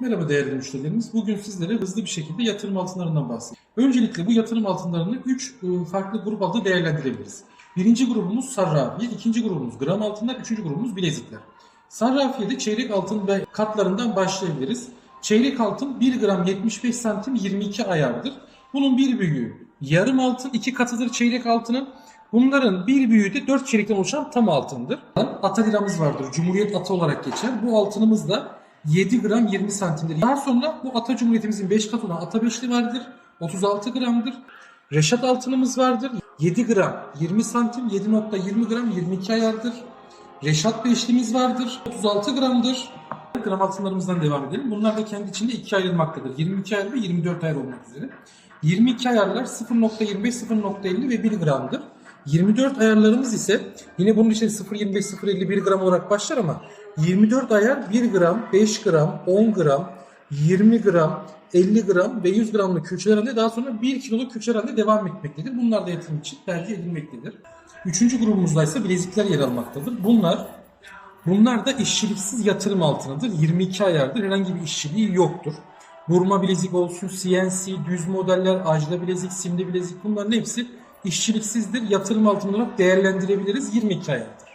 Merhaba değerli müşterilerimiz. Bugün sizlere hızlı bir şekilde yatırım altınlarından bahsedeceğim. Öncelikle bu yatırım altınlarını 3 farklı grup altında değerlendirebiliriz. Birinci grubumuz sarrafiye, ikinci grubumuz gram altınlar, üçüncü grubumuz bilezikler. Sarrafiyede çeyrek altın ve katlarından başlayabiliriz. Çeyrek altın 1 gram 75 santim 22 ayardır. Bunun bir büyüğü yarım altın, iki katıdır çeyrek altının. Bunların bir büyüğü de 4 çeyrekten oluşan tam altındır. Ata liramız vardır. Cumhuriyet atı olarak geçer. Bu altınımız da 7 gram 20 santimdir. Daha sonra bu ata cumhuriyetimizin 5 katı olan ata beşli vardır. 36 gramdır. Reşat altınımız vardır. 7 gram 20 santim 7.20 gram 22 ayardır. Reşat beşlimiz vardır. 36 gramdır. Gram altınlarımızdan devam edelim. Bunlar da kendi içinde ikiye ayrılmaktadır. 22 ayar ve 24 ayar olmak üzere. 22 ayarlar 0.25, 0.50 ve 1 gramdır. 24 ayarlarımız ise yine bunun için 0.25, 0.50, 1 gram olarak başlar ama 24 ayar 1 gram, 5 gram, 10 gram, 20 gram, 50 gram ve 100 gramlık külçeler halinde daha sonra 1 kiloluk külçeler halinde devam etmektedir. Bunlar da yatırım için tercih edilmektedir. Üçüncü grubumuzda ise bilezikler yer almaktadır. Bunlar Bunlar da işçiliksiz yatırım altınıdır. 22 ayardır. Herhangi bir işçiliği yoktur. Vurma bilezik olsun, CNC, düz modeller, ajda bilezik, simli bilezik bunların hepsi işçiliksizdir. Yatırım altını olarak değerlendirebiliriz. 22 ayardır.